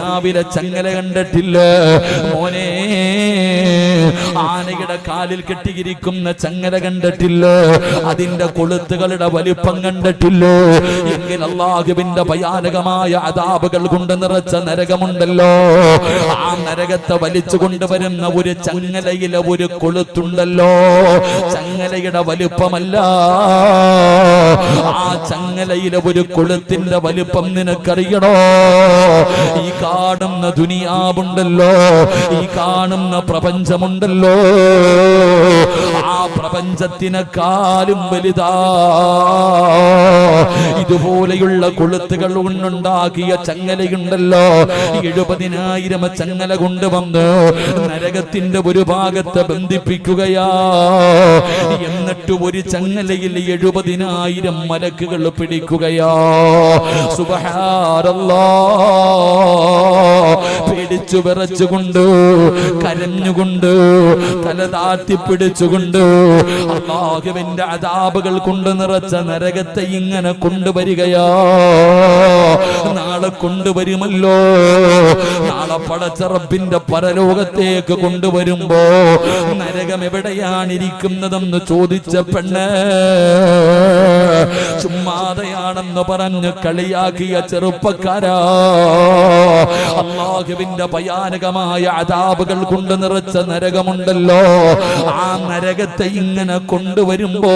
ദുനിയാവിലെ ചങ്ങല കണ്ടിട്ടില്ല. മോനെ ആനയുടെ കാലിൽ കെട്ടിയിരിക്കുന്ന ചങ്ങല കണ്ടിട്ടില്ലേ. അതിന്റെ കൊളുത്തുകളുടെ വലിപ്പം കണ്ടിട്ടില്ലേ. എങ്കിൽ അള്ളാഹുവിന്റെ ഭയാനകമായ അതാപുകൾ കൊണ്ട് നിറച്ച നരകമുണ്ടല്ലോ. ആ നരകത്തെ വലിച്ചു കൊണ്ടുവരുന്ന ഒരു ചങ്ങലയിലെ ഒരു കൊളുത്തുണ്ടല്ലോ. ചങ്ങലയുടെ വലിപ്പമല്ല. ആ ചങ്ങലയിലെ ഒരു കൊളുത്തിന്റെ വലിപ്പം നിനക്കറിയണോ? ഈ കാണുന്ന ദുനിയാവുണ്ടല്ലോ. ഈ കാണുന്ന പ്രപഞ്ചമുണ്ടല്ലോ. ആ പ്രപഞ്ചത്തിനെക്കാളും വലുതാ. ഇതുപോലെയുള്ള കൊളുത്തുകൾ കൊണ്ടുണ്ടാക്കിയ ചങ്ങലയുണ്ടല്ലോ. എഴുപതിനായിരം ചങ്ങല കൊണ്ടുവന്ന് നരകത്തിന്റെ ഒരു ഭാഗത്ത് ബന്ധിപ്പിക്കുകയാ. എന്നിട്ട് ഒരു ചങ്ങലയിൽ എഴുപതിനായിരം മലക്കുകൾ പിടിക്കുകയാ. സുബഹാരല്ലോ പേടിച്ചു വിറച്ചുകൊണ്ട് കരഞ്ഞുകൊണ്ട് തല താത്തി പിടിച്ചുകൊണ്ട് അള്ളാഹുവിന്റെ അതാപുകൾ കൊണ്ട് നിറച്ച നരകത്തെ ഇങ്ങനെ കൊണ്ടുവരികയാ. നാളെ കൊണ്ടുവരുമല്ലോ. നാളെ പടച്ചറപ്പിന്റെ പരലോകത്തേക്ക് കൊണ്ടുവരുമ്പോ നരകം എവിടെയാണ് ഇരിക്കുന്നതെന്ന് ചോദിച്ച പെണ്ണ് ചുമ്മാതയാണെന്ന് പറഞ്ഞ് കളിയാക്കിയ ചെറുപ്പക്കാരാ. അള്ളാഹുവിന്റെ ഭയാനകമായ അതാപുകൾ കൊണ്ട് നിറച്ച നരകമുണ്ടല്ലോ ആ നരകത്തെ ഇങ്ങനെ കൊണ്ടുവരുമ്പോ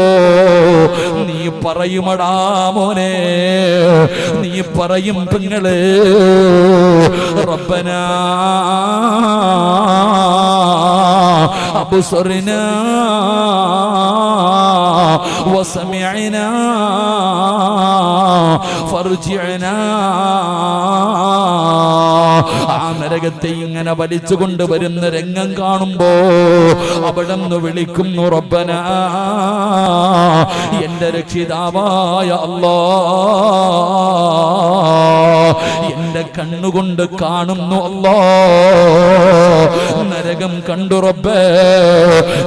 നീ പറയുമടാ മോനെ നീ പറയും പെങ്ങള് റബ്ബനാ അബുസറിനാ وسمعنا فارجعنا ആ നരകത്തെ ഇങ്ങനെ വലിച്ചു കൊണ്ടുവരുന്ന രംഗം കാണുമ്പോ അവിടെ നിന്ന് വിളിക്കുന്നു റബ്ബന എന്റെ രക്ഷിതാവായ അല്ലാ. എന്റെ കണ്ണുകൊണ്ട് കാണുന്നു അല്ലാ. നരകം കണ്ടു റബ്ബേ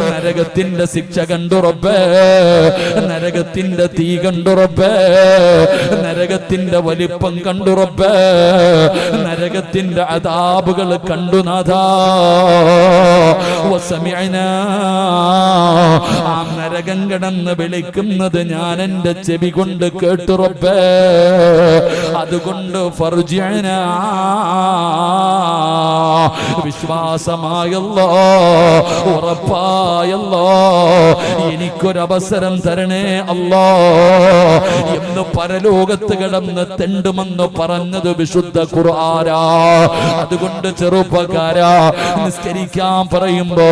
നരകത്തിന്റെ ശിക്ഷ കണ്ടു റബ്ബേ നരകത്തിന്റെ തീ കണ്ടു റബ്ബേ നരകത്തിന്റെ വലിപ്പം കണ്ടു റബ്ബേ നരകത്തിന്റെ അതാപുകൾ കണ്ടു നാഥാ. ആ നരകം കിടന്ന് വിളിക്കുന്നത് ഞാൻ എന്റെ ചെവി കൊണ്ട് കേട്ടു റബ്ബേ അതുകൊണ്ട് ഫർജിഅനാ. വിശ്വാസമായല്ലോ. ഉറപ്പായല്ലോ. എനിക്കൊരവസരം തരണേ അല്ലോ. എന്ന് പരലോകത്ത് കിടന്ന് തെണ്ടുമെന്ന് പറഞ്ഞത് വിശുദ്ധ കുറാരാ അതുകൊണ്ട് ചെറുപ്പക്കാരാ നിസ്കരിക്കാൻ പറയുമ്പോ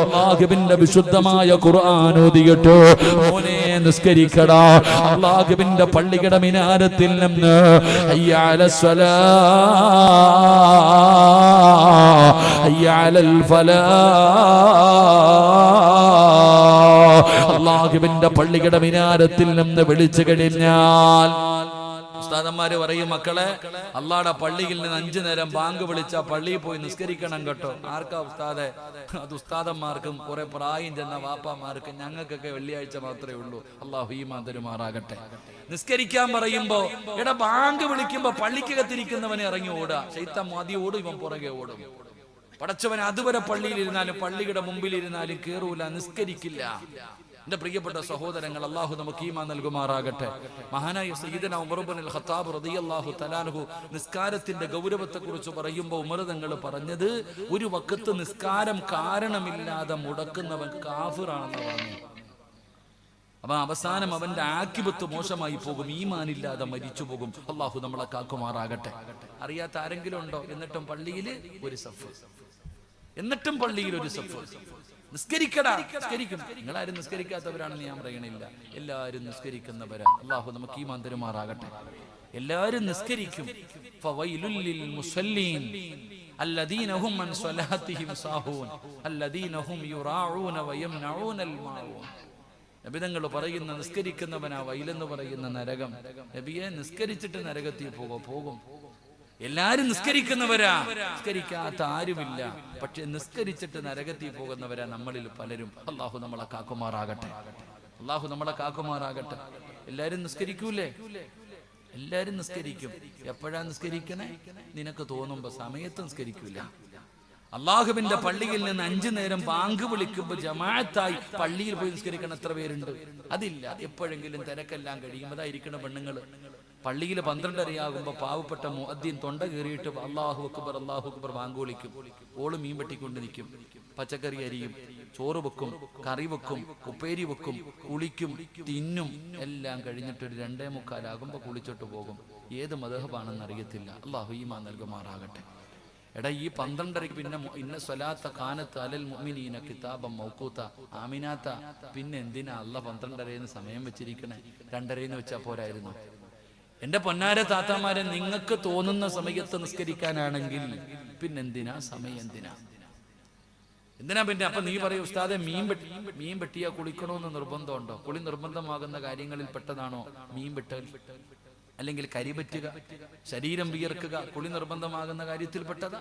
അള്ളാഹുബിന്റെ വിശുദ്ധമായ ഓതിയിട്ട് മോനെ നിസ്കരിക്കടാ. അള്ളാഹുബിന്റെ പള്ളിയുടെ മിനാരത്തിൽ നിന്ന് അയ്യാല സ്വലാ അള്ളാഹുവിന്റെ പള്ളിയുടെ മിനാരത്തിൽ നിന്ന് വിളിച്ചു കഴിഞ്ഞാൽ ഉസ്താദന്മാര് പറയും മക്കളെ അള്ളാടെ പള്ളിയിൽ നിന്ന് അഞ്ചു നേരം ബാങ്ക് വിളിച്ച പള്ളിയിൽ പോയി നിസ്കരിക്കണം കേട്ടോ. ആർക്കാ ഉസ്താദെ? അത് ഉസ്താദന്മാർക്കും കുറെ പ്രായം ചെന്ന വാപ്പാമാർക്കും ഞങ്ങൾക്കൊക്കെ വെള്ളിയാഴ്ച മാത്രമേ ഉള്ളൂ. അള്ളാഹു ഈ മാതരുമാറാകട്ടെ നിസ്കരിക്കാൻ പറയുമ്പോ എടാ ബാങ്ക് വിളിക്കുമ്പോ പള്ളിക്കകത്തിരിക്കുന്നവനെ ഇറങ്ങി ഓടുക ചൈത്ത മതി ഓടും ഇവൻ പുറകെ ഓടും. പടച്ചവൻ അതുവരെ പള്ളിയിലിരുന്നാലും പള്ളിയുടെ മുമ്പിലിരുന്നാലും കേറൂല നിസ്കരിക്കില്ല. എന്റെ പ്രിയപ്പെട്ട സഹോദരങ്ങൾ അള്ളാഹു നമുക്ക് ഈമാ നൽകുമാറാകട്ടെ. മഹാനായ സയ്യിദന ഉമർബുൽ ഖത്താബ് റളിയല്ലാഹു തലാൻഹു നിസ്കാരത്തിന്റെ ഗൗരവത്തെ കുറിച്ച് പറയുമ്പോൾ ഉമർ തങ്ങൾ പറഞ്ഞത് ഒരു വക്കത്ത് നിസ്കാരം കാരണമില്ലാതെ മുടക്കുന്നവൻ കാഫിറാണെന്ന് പറഞ്ഞു അപ്പൊ അവസാനം അവന്റെ ആക്കിപത്ത് മോശമായി പോകും ഈമാനില്ലാതെ മരിച്ചു പോകും. അള്ളാഹു നമ്മളെ കാക്കുമാറാകട്ടെ. അറിയാത്ത ആരെങ്കിലും ഉണ്ടോ? എന്നിട്ടും പള്ളിയിൽ ഒരു സഫ്. എന്നിട്ടും പള്ളിയിൽ ഒരു സഫ്. നിസ്കരിക്കടാ നിസ്കരിക്കും നിങ്ങളാരും നിസ്കരിക്കാത്തവരാണെന്ന് ഞാൻ പറയണില്ല എല്ലാവരും നിസ്കരിക്കുന്നവരാ അള്ളാഹു നമുക്ക് ഈ മന്ദിരമാറാകട്ടെ എല്ലാവരും നിസ്കരിക്കും ഫവൈലുൽ ലിൽ മുസല്ലീൻ الذين هم عن صلاتهم ساهون الذين هم يراعون ويمنعون الماعون നബിതങ്ങൾ പറയുന്ന നിസ്കരിക്കുന്നവനാ വൈലെന്ന് പറയുന്ന നരകം നബിയെ നിസ്കരിച്ചിട്ട് നരകത്തിൽ പോകോ പോകും എല്ലാരും നിസ്കരിക്കുന്നവരാ. നിസ്കരിക്കാത്ത ആരുമില്ല. പക്ഷെ നിസ്കരിച്ചിട്ട് നരകത്തിൽ പോകുന്നവരാ നമ്മളിൽ പലരും. അള്ളാഹു നമ്മളെ കാക്കുമാറാകട്ടെ. അള്ളാഹു നമ്മളെ കാക്കുമാറാകട്ടെ. എല്ലാരും നിസ്കരിക്കൂലേ? എല്ലാരും നിസ്കരിക്കും. എപ്പോഴാ നിസ്കരിക്കണേ? നിനക്ക് തോന്നുമ്പോ സമയത്ത് നിസ്കരിക്കൂല. അള്ളാഹുവിന്റെ പള്ളിയിൽ നിന്ന് അഞ്ചു നേരം ബാങ്ക് വിളിക്കുമ്പോൾ ജമാഅത്തായി പള്ളിയിൽ പോയി നിസ്കരിക്കണം എത്ര പേരുണ്ട്? അതില്ല. എപ്പോഴെങ്കിലും തിരക്കെല്ലാം കഴിയുമ്പോഴായിരിക്കണ പെണ്ണുങ്ങൾ. പള്ളിയിൽ പന്ത്രണ്ടരയാകുമ്പോ പാവപ്പെട്ട മുഅദ്ദീൻ തൊണ്ട കയറിയിട്ട് അള്ളാഹു അക്ബർ അള്ളാഹു അക്ബർ വാങ്കോളിക്കും ഓൾ മീൻ വെട്ടിക്കൊണ്ട് നിൽക്കും പച്ചക്കറി അരിയും ചോറ് വെക്കും കറി വെക്കും ഉപ്പേരി വെക്കും കുളിക്കും തിന്നും എല്ലാം കഴിഞ്ഞിട്ട് ഒരു രണ്ടേ മുക്കാലാകുമ്പോ കുളിച്ചിട്ട് പോകും. ഏത് മതഹബാണെന്ന് അറിയത്തില്ല. അള്ളാഹു ഈമാ നൽകുമാറാകട്ടെ. എടാ ഈ പന്ത്രണ്ടരയ്ക്ക് പിന്നെ ഇന്ന സ്വലാത്ത കാനത്ത് അലൽ മുഅ്മിനീന കിതാബം മൗക്കൂത്ത ആമിനാത്ത. പിന്നെ എന്തിനാ അല്ല പന്ത്രണ്ടരയിൽ നിന്ന് സമയം വെച്ചിരിക്കണേ? രണ്ടരയിൽ നിന്ന് വെച്ചാൽ പോരായിരുന്നു. എന്റെ പൊന്നാര താത്താമാരെ നിങ്ങൾക്ക് തോന്നുന്ന സമയത്ത് നിസ്കരിക്കാനാണെങ്കിൽ പിന്നെന്തിനാ? സമയം എന്തിനാ എന്തിനാ പിന്നെ? അപ്പൊ നീ പറയൂ ഉസ്താദെ മീൻ പെട്ടി മീൻ പെട്ടിയാ കുളിക്കണോന്ന് നിർബന്ധമുണ്ടോ? കുളി നിർബന്ധമാകുന്ന കാര്യങ്ങളിൽ പെട്ടതാണോ മീൻ വെട്ടൽ അല്ലെങ്കിൽ കരി പറ്റുക ശരീരം വിയർക്കുക കുളി നിർബന്ധമാകുന്ന കാര്യത്തിൽ പെട്ടതാ?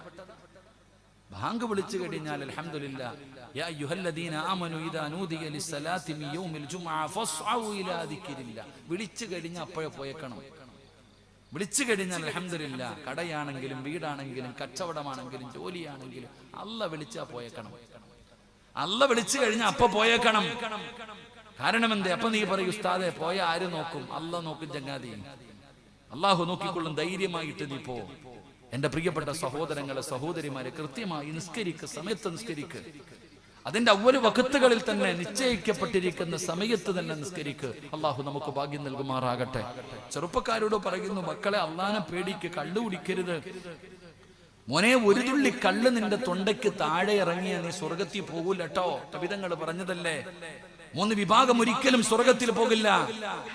ബാങ്ക് വിളിച്ചു കഴിഞ്ഞാൽ ആമനു ഇദാ നൂദിയ യൗമിൽ ഇലാ വിളിച്ചു കഴിഞ്ഞാൽ അപ്പോഴേ പോയേക്കണം. വിളിച്ചു കഴിഞ്ഞാൽ അലഹമില്ല കടയാണെങ്കിലും വീടാണെങ്കിലും കച്ചവടമാണെങ്കിലും ജോലിയാണെങ്കിലും അല്ല വിളിച്ചാ പോയേക്കണം. അല്ല വിളിച്ചു കഴിഞ്ഞാൽ അപ്പൊ പോയേക്കണം. കാരണം എന്തേ അപ്പൊ നീ പറയൂ ഉസ്താദെ പോയ ആര് നോക്കും? അല്ല നോക്കും ചങ്ങാതി. അള്ളാഹു നോക്കിക്കൊള്ളും ധൈര്യമായിട്ട് നീ പോ. എന്റെ പ്രിയപ്പെട്ട സഹോദരങ്ങളെ സഹോദരിമാരെ കൃത്യമായി നിസ്കരിക്ക് സമയത്ത് നിസ്കരിക്ക്. അതിന്റെ അവൽ വക്കത്തുകളിൽ തന്നെ നിശ്ചയിക്കപ്പെട്ടിരിക്കുന്ന സമയത്ത് തന്നെ നിസ്കരിക്ക്. അള്ളാഹു നമുക്ക് ഭാഗ്യം നൽകുമാറാകട്ടെ. ചെറുപ്പക്കാരോട് പറയുന്നു മക്കളെ അള്ളാനെ പേടിക്ക് കള്ളു കുടിക്കരുത്. മോനെ ഒരു തുള്ളി കള്ള് നിന്റെ തൊണ്ടയ്ക്ക് താഴെ ഇറങ്ങിയ നീ സ്വർഗത്തിൽ പോകൂലട്ടോ. കവിതങ്ങൾ പറഞ്ഞതല്ലേ? മൂന്ന് വിഭാഗം ഒരിക്കലും സ്വർഗത്തിൽ പോകില്ല.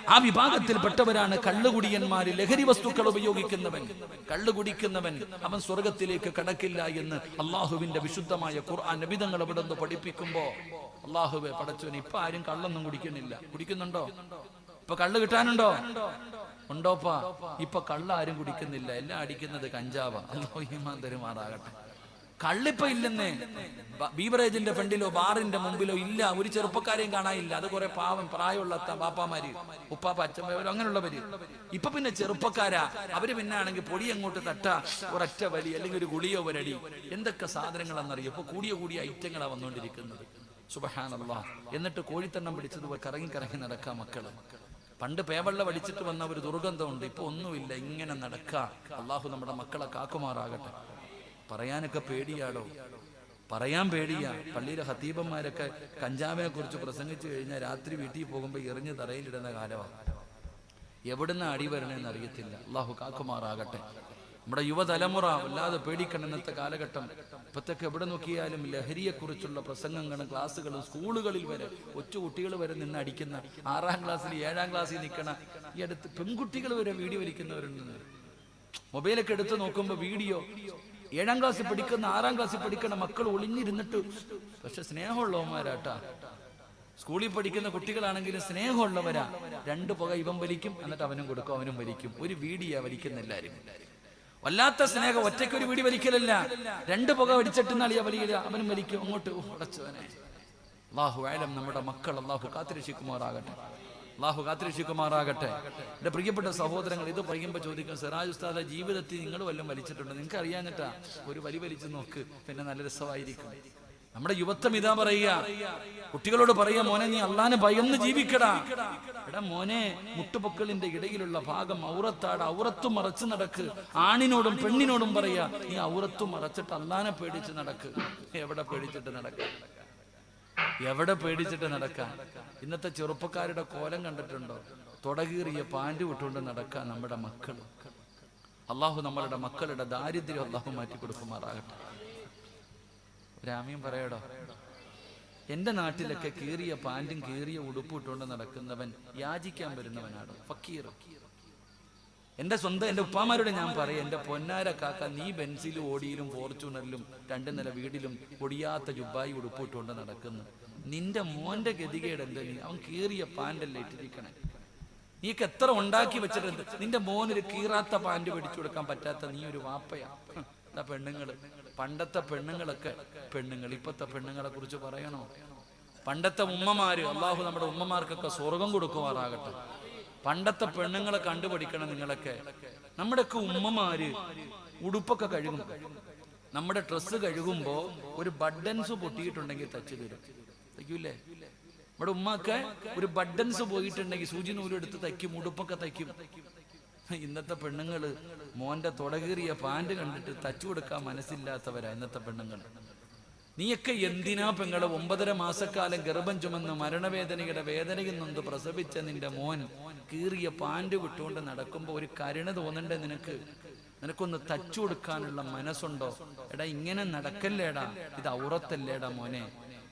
ആ വിഭാഗത്തിൽപ്പെട്ടവരാണ് കള്ളുകുടിയന്മാര് ലഹരി വസ്തുക്കൾ ഉപയോഗിക്കുന്നവൻ. കള്ളുകുടിക്കുന്നവൻ അവൻ സ്വർഗത്തിലേക്ക് കടക്കില്ല എന്ന് അള്ളാഹുവിന്റെ വിശുദ്ധമായ ഖുർആൻ നബിതങ്ങൾ അവിടെ നിന്ന് പഠിപ്പിക്കുമ്പോ അള്ളാഹുവെ പടച്ചവൻ ഇപ്പൊ ആരും കള്ളൊന്നും കുടിക്കുന്നില്ല. കുടിക്കുന്നുണ്ടോ? ഇപ്പൊ കള്ള് കിട്ടാനുണ്ടോ? ഉണ്ടോപ്പാ. ഇപ്പൊ കള്ള് ആരും കുടിക്കുന്നില്ല. എല്ലാം അടിക്കുന്നത് കഞ്ചാവ. അല്ലോ ഹിമാന്തരുമാറാകട്ടെ തരുമാറാകട്ടെ. കള്ളിപ്പ ഇല്ലെന്ന്. ബീവറേജിന്റെ ഫ്രണ്ടിലോ ബാറിന്റെ മുമ്പിലോ ഇല്ല. ഒരു ചെറുപ്പക്കാരെയും കാണാനില്ല. അത് കുറെ പാവം പ്രായമുള്ള ബാപ്പാമാര് ഉപ്പാപ്പ അങ്ങനെയുള്ള അങ്ങനെയുള്ളവര്. ഇപ്പൊ പിന്നെ ചെറുപ്പക്കാരാ. അവർ പിന്നെ ആണെങ്കിൽ പൊടി അങ്ങോട്ട് തട്ട. ഒരൊറ്റ വലി അല്ലെങ്കിൽ ഒരു ഗുളിയോ ഒരടി. എന്തൊക്കെ സാധനങ്ങളെന്നറിയോ ഇപ്പൊ കൂടിയ കൂടിയ ഐറ്റങ്ങളാ വന്നുകൊണ്ടിരിക്കുന്നത് സുബഹാനല്ലാ. എന്നിട്ട് കോഴിത്തണ്ണം പിടിച്ചതുപോലെ കറങ്ങി കറങ്ങി നടക്കാം മക്കൾ. പണ്ട് പേവള്ള വടിച്ചിട്ട് വന്ന ഒരു ദുർഗന്ധമുണ്ട്. ഇപ്പൊ ഒന്നുമില്ല. ഇങ്ങനെ നടക്കാം. അള്ളാഹു നമ്മുടെ മക്കളെ കാക്കുമാറാകട്ടെ. പറയാനൊക്കെ പേടിയാടോ? പറയാൻ പേടിയാ. പള്ളിയിലെ ഹത്തീബന്മാരൊക്കെ കഞ്ചാവിനെ കുറിച്ച് പ്രസംഗിച്ചു കഴിഞ്ഞാൽ രാത്രി വീട്ടിൽ പോകുമ്പോൾ എറിഞ്ഞ് തറയിലിടുന്ന കാലമാണ് എവിടുന്ന് അടി വരണമെന്ന് അറിയത്തില്ല. അള്ളാഹു കാക്കുമാറാകട്ടെ. നമ്മുടെ യുവതലമുറ അല്ലാതെ പേടിക്കണം ഇന്നത്തെ കാലഘട്ടം. ഇപ്പത്തൊക്കെ എവിടെ നോക്കിയാലും ലഹരിയെക്കുറിച്ചുള്ള പ്രസംഗങ്ങളും ക്ലാസ്സുകളും സ്കൂളുകളിൽ വരെ കൊച്ചു കുട്ടികൾ വരെ നിന്ന് അടിക്കുന്ന ആറാം ക്ലാസ്സിൽ ഏഴാം ക്ലാസ്സിൽ നിൽക്കണ ഈ അടുത്ത് പെൺകുട്ടികൾ വരെ വീഡിയോ വലിക്കുന്നവരുണ്ട് മൊബൈലൊക്കെ എടുത്ത് നോക്കുമ്പോൾ വീഡിയോ ഏഴാം ക്ലാസ്സിൽ പഠിക്കുന്ന ആറാം ക്ലാസ്സിൽ പഠിക്കുന്ന മക്കൾ ഒളിഞ്ഞിരുന്നിട്ട്. പക്ഷെ സ്നേഹമുള്ളവന്മാരാട്ടാ. സ്കൂളിൽ പഠിക്കുന്ന കുട്ടികളാണെങ്കിലും സ്നേഹമുള്ളവരാ. രണ്ട് പുക ഇവൻ വലിക്കും എന്നിട്ട് അവനും കൊടുക്കും അവനും വലിക്കും. ഒരു വീടിയാ വലിക്കുന്ന എല്ലാരും. വല്ലാത്ത സ്നേഹം ഒറ്റയ്ക്ക് ഒരു വീടി വലിക്കലല്ല. രണ്ട് പുക വലിച്ചിട്ട് നാളിയാ വലിക്കുക അവനും വലിക്കും അങ്ങോട്ട്. ഉടച്ചവനെ അള്ളാഹു ആയാലും നമ്മുടെ മക്കൾ അള്ളാഹു കാത്തിരക്ഷിക്കുമാറാകട്ടെ. അള്ളാഹു കാത്തിരക്ഷിക്കുമാറാകട്ടെ. എന്റെ പ്രിയപ്പെട്ട സഹോദരങ്ങൾ ഇത് പറയുമ്പോൾ ചോദിക്കും സിറാജ് ഉസ്താദ ജീവിതത്തിൽ നിങ്ങൾ വല്ലതും വലിച്ചിട്ടുണ്ട്? നിങ്ങൾക്ക് അറിയാഞ്ഞിട്ടാ ഒരു വലി വലിച്ച് നോക്ക് പിന്നെ നല്ല രസമായിരിക്കും. നമ്മുടെ യുവത്വം ഇതാ പറയുക. കുട്ടികളോട് പറയുക മോനെ നീ അള്ളാനെ ഭയന്ന് ജീവിക്കടാ. എടാ മോനെ മുട്ടുപൊക്കളിന്റെ ഇടയിലുള്ള ഭാഗം ഔറത്താട് ഔറത്തും മറച്ച് നടക്ക്. ആണിനോടും പെണ്ണിനോടും പറയാ നീ ഔറത്തും മറച്ചിട്ട് അള്ളാനെ പേടിച്ച് നടക്ക്. എവിടെ പേടിച്ചിട്ട് നടക്ക? എവിടെ പേടിച്ചിട്ട് നടക്കാൻ ഇന്നത്തെ ചെറുപ്പക്കാരുടെ കോലം കണ്ടിട്ടുണ്ടോ? തുടകീറിയ പാന്റ് വിട്ടുകൊണ്ട് നടക്കാൻ നമ്മുടെ മക്കൾ. അള്ളാഹു നമ്മളുടെ മക്കളുടെ ദാരിദ്ര്യം അള്ളാഹു മാറ്റി കൊടുക്കുമാറാകട്ടെ. രാമ്യം പറയടോ? എന്റെ നാട്ടിലൊക്കെ കീറിയ പാന്റും കീറിയ ഉടുപ്പ് ഇട്ടുകൊണ്ട് നടക്കുന്നവൻ യാചിക്കാൻ വരുന്നവനാണ് ഫക്കീർ. എന്റെ സ്വന്തം എന്റെ ഉപ്പാമാരോട് ഞാൻ പറയും എന്റെ പൊന്നാര കാക്ക നീ ബെൻസിലും ഓടിയിലും ഫോർച്യൂണറിലും രണ്ടു നില വീടിലും ഒടിയാത്ത ജുബായി ഉടുപ്പിട്ടുകൊണ്ട് നടക്കുന്നു. നിന്റെ മോന്റെ ഗതികേട് എന്താ നീ? അവൻ കീറിയ പാന്റല്ലേ ഇട്ടിരിക്കണേ. നീക്ക് എത്ര ഉണ്ടാക്കി വെച്ചിട്ടുണ്ട്? നിന്റെ മോനൊരു കീറാത്ത പാന്റ് പിടിച്ചു കൊടുക്കാൻ പറ്റാത്ത നീ ഒരു വാപ്പയാ. പെണ്ണുങ്ങൾ പണ്ടത്തെ പെണ്ണുങ്ങളൊക്കെ പെണ്ണുങ്ങൾ ഇപ്പത്തെ പെണ്ണുങ്ങളെ കുറിച്ച് പറയണോ? പണ്ടത്തെ ഉമ്മമാര് അള്ളാഹു നമ്മുടെ ഉമ്മമാർക്കൊക്കെ സ്വർഗം കൊടുക്കുമാറാകട്ടെ. പണ്ടത്തെ പെണ്ണുങ്ങളെ കണ്ടുപഠിക്കണം നിങ്ങളൊക്കെ. നമ്മുടെയൊക്കെ ഉമ്മമാര് ഉടുപ്പൊക്കെ കഴുകും നമ്മുടെ ഡ്രസ്സ് കഴുകുമ്പോ ഒരു ബഡൻസ് പൊട്ടിയിട്ടുണ്ടെങ്കിൽ തച്ചു തരും. തയ്ക്കൂലേ നമ്മുടെ ഉമ്മക്കെ ഒരു ബഡൻസ് പോയിട്ടുണ്ടെങ്കിൽ സൂചി നൂലെടുത്ത് തയ്ക്കും ഉടുപ്പൊക്കെ തയ്ക്കും. ഇന്നത്തെ പെണ്ണുങ്ങൾ മോന്റെ തുടകീറിയ പാന്റ് കണ്ടിട്ട് തച്ചു കൊടുക്കാൻ മനസ്സില്ലാത്തവരാ ഇന്നത്തെ പെണ്ണുങ്ങൾ നീയൊക്കെ എന്തിനാ പെങ്ങളെ ഒമ്പതര മാസക്കാലം ഗർഭം ചുമന്ന് മരണവേദനയുടെ വേദനയിൽ നിന്ന് പ്രസവിച്ച നിന്റെ മോൻ? കീറിയ പാന്റ് വിട്ടുകൊണ്ട് നടക്കുമ്പോ ഒരു കരുണ തോന്നണ്ടേ നിനക്ക്? നിനക്കൊന്ന് തച്ചു കൊടുക്കാനുള്ള മനസ്സുണ്ടോ? എടാ ഇങ്ങനെ നടക്കല്ലേടാ. ഇത് ഔറത്തല്ലേടാ മോനെ.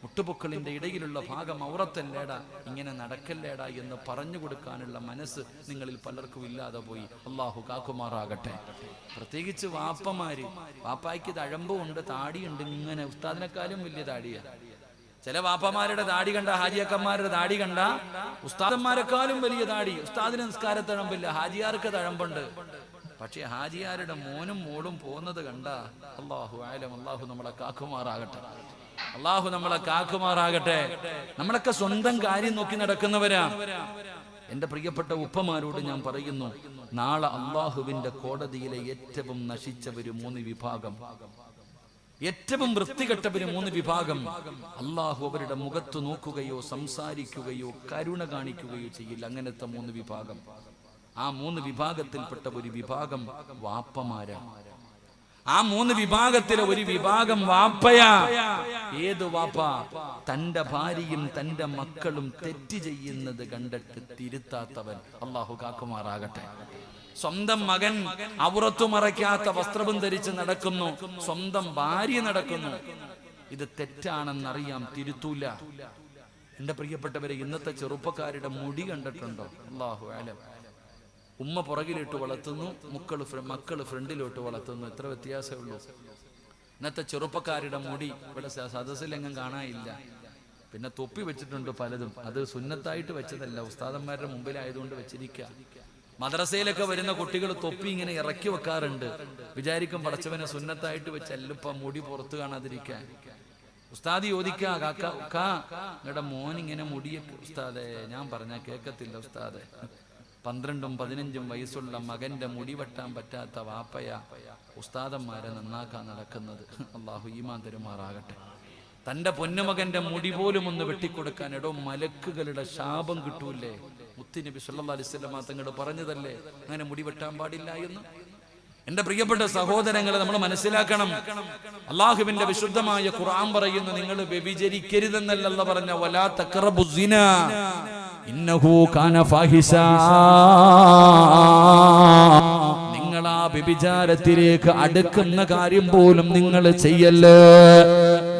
മുട്ടുപൊക്കളിന്റെ ഇടയിലുള്ള ഭാഗം ഔറത്തല്ലേടാ ഇങ്ങനെ നടക്കല്ലേടാ എന്ന് പറഞ്ഞു കൊടുക്കാനുള്ള മനസ്സ് നിങ്ങളിൽ പലർക്കും ഇല്ലാതെ പോയി. അള്ളാഹു കാക്കുമാറാകട്ടെ. പ്രത്യേകിച്ച് വാപ്പമാര്. വാപ്പായ്ക്ക് തഴമ്പുണ്ട് താടിയുണ്ട് ഇങ്ങനെ ഉസ്താദിനെക്കാളും വലിയ താടിയാ. ചില വാപ്പമാരുടെ താടി കണ്ട ഹാജിയക്കന്മാരുടെ താടി കണ്ട ഉസ്താദന്മാരെക്കാളും വലിയ താടി. ഉസ്താദിന് നിസ്കാര തഴമ്പില്ല ഹാജിയാർക്ക് തഴമ്പുണ്ട് പക്ഷേ ഹാജിയാരുടെ മോനും മോളും പോകുന്നത് കണ്ട അള്ളാഹു ആയാലും അള്ളാഹു നമ്മളെ കാക്കുമാറാകട്ടെ. അള്ളാഹു നമ്മളെ കാക്കുമാറാകട്ടെ. നമ്മളൊക്കെ സ്വന്തം കാര്യം നോക്കി നടക്കുന്നവരാ. എന്റെ പ്രിയപ്പെട്ട ഉപ്പമാരോട് ഞാൻ പറയുന്നു നാളെ അള്ളാഹുവിന്റെ കോടതിയിലെ ഏറ്റവും നശിച്ചവര് മൂന്ന് വിഭാഗം. ഏറ്റവും വൃത്തികെട്ടവര് മൂന്ന് വിഭാഗം. അള്ളാഹു അവരുടെ മുഖത്ത് നോക്കുകയോ സംസാരിക്കുകയോ കരുണ കാണിക്കുകയോ ചെയ്യില്ല. അങ്ങനത്തെ മൂന്ന് വിഭാഗം. ആ മൂന്ന് വിഭാഗത്തിൽപ്പെട്ട ഒരു വിഭാഗം വാപ്പമാരാ ആ മൂന്ന് വിഭാഗത്തിലെ ഒരു വിഭാഗം വാപ്പയാ. ഏത് വാപ്പ? തന്റെ ഭാര്യയും തന്റെ മക്കളും തെറ്റ് ചെയ്യുന്നത് കണ്ടിട്ട് തിരുത്താത്തവൻ അള്ളാഹു കാക്കുമാറാകട്ടെ. സ്വന്തം മകൻ അവറത്തു മറയ്ക്കാത്ത വസ്ത്രവും ധരിച്ച് നടക്കുന്നു. സ്വന്തം ഭാര്യ നടക്കുന്നു. ഇത് തെറ്റാണെന്നറിയാം തിരുത്തൂല. എന്റെ പ്രിയപ്പെട്ടവരെ ഇന്നത്തെ ചെറുപ്പക്കാരുടെ മുടി കണ്ടിട്ടുണ്ടോ? അള്ളാഹു ആലം ഉമ്മ പുറകിലിട്ട് വളർത്തുന്നു മക്കൾ മക്കൾ ഫ്രണ്ടിലോട്ട് വളർത്തുന്നു. എത്ര വ്യത്യാസമേ ഉള്ളൂ. ഇന്നത്തെ ചെറുപ്പക്കാരുടെ മുടി ഇവിടെ സദസ്സിലെങ്ങും കാണാനില്ല. പിന്നെ തൊപ്പി വെച്ചിട്ടുണ്ട് പലതും. അത് സുന്നത്തായിട്ട് വെച്ചതല്ല. ഉസ്താദന്മാരുടെ മുമ്പിലായതുകൊണ്ട് വെച്ചിരിക്കുക മദ്രസയിലൊക്കെ വരുന്ന കുട്ടികൾ തൊപ്പി ഇങ്ങനെ ഇറക്കി വെക്കാറുണ്ട്. വിചാരിക്കും പടച്ചവനെ സുന്നത്തായിട്ട് വെച്ച് എല്ലിപ്പം മുടി പുറത്തു കാണാതിരിക്കാൻ. ഉസ്താദി ചോദിക്കാ കാ നിങ്ങളുടെ മോൻ ഇങ്ങനെ മുടിയൊക്കെ ഉസ്താദേ ഞാൻ പറഞ്ഞ കേക്കത്തില്ല ഉസ്താദെ. പന്ത്രണ്ടും പതിനഞ്ചും വയസ്സുള്ള മകന്റെ മുടി വെട്ടാൻ പറ്റാത്ത വാപ്പയ ഉസ്താദന്മാരെ നന്നാക്കാൻ നടക്കുന്നത്. അള്ളാഹു ഈമാൻ തരുമാറാകട്ടെ. തന്റെ പൊന്നുമകന്റെ മുടി പോലും ഒന്ന് വെട്ടിക്കൊടുക്കാൻ എടോ മലക്കുകളുടെ ശാപം കിട്ടൂലേ? മുത്തുനബി സല്ലാ അലൈഹി വസല്ലമ തങ്ങളോട് പറഞ്ഞതല്ലേ? അങ്ങനെ മുടി വെട്ടാൻ പാടില്ല എന്ന്. എന്റെ പ്രിയപ്പെട്ട സഹോദരങ്ങളെ നമ്മൾ മനസ്സിലാക്കണം. അള്ളാഹുവിന്റെ വിശുദ്ധമായ ഖുർആൻ പറയുന്നു നിങ്ങൾ വ്യഭിചരിക്കരുതെന്നല്ല പറഞ്ഞ വലാ തഖറബു സിന ഇന്നഹു കാന ഫാഹിസ നിങ്ങൾ ആ വ്യഭിചാരത്തിലേക്ക് അടുക്കുന്ന കാര്യം പോലും നിങ്ങൾ ചെയ്യല്ലേ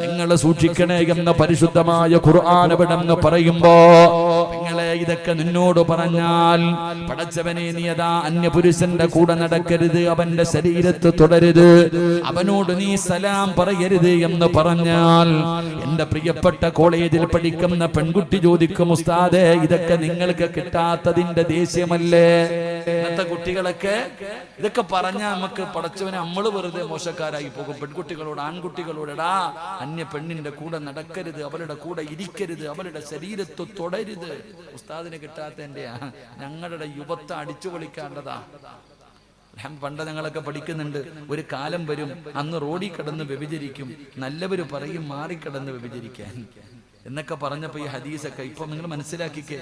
നിങ്ങൾ സൂക്ഷിക്കണേ എന്ന പരിശുദ്ധമായ നിന്ന് പറയുമ്പോ ഇതൊക്കെ നിന്നോട് പറഞ്ഞാൽ പടച്ചവനെ നീ അതാ അന്യപുരുഷന്റെ കൂടെ നടക്കരുത് അവന്റെ ശരീരത്ത് തുടരുത്. അവനോട് നീ സലാം പറയരുത് എന്ന് പറഞ്ഞാൽ എന്റെ പ്രിയപ്പെട്ട കോളേജിൽ പഠിക്കുന്ന പെൺകുട്ടി ചോദിക്കും ഉസ്താദെ ഇതൊക്കെ നിങ്ങൾക്ക് കിട്ടാത്തതിന്റെ ദേഷ്യമല്ലേ? ഇന്നത്തെ കുട്ടികളൊക്കെ ഇതൊക്കെ പറഞ്ഞാൽ നമുക്ക് പടച്ചവനെ നമ്മൾ വെറുതെ മോശക്കാരായി പോകും. പെൺകുട്ടികളോട് ആൺകുട്ടികളോടാ അന്യ പെണ്ണിന്റെ കൂടെ നടക്കരുത് അവളുടെ കൂടെ ഇരിക്കരുത് അവളുടെ ശരീരത്ത് തുടരുത്. ഉസ്താദിനെ കിട്ടാത്തതിന്റെയാ. ഞങ്ങളുടെ യുവത്തെ അടിച്ചു പൊളിക്കാണ്ടതാ പണ്ട് ഞങ്ങളൊക്കെ പഠിക്കുന്നുണ്ട്. ഒരു കാലം വരും അന്ന് റോഡിൽ കിടന്ന് വ്യഭിചരിക്കും. നല്ലവര് പറയും മാറിക്കിടന്ന് വ്യഭിചരിക്കാൻ. എന്നൊക്കെ പറഞ്ഞപ്പോ ഈ ഹദീസൊക്കെ ഇപ്പൊ നിങ്ങൾ മനസ്സിലാക്കിക്കേ.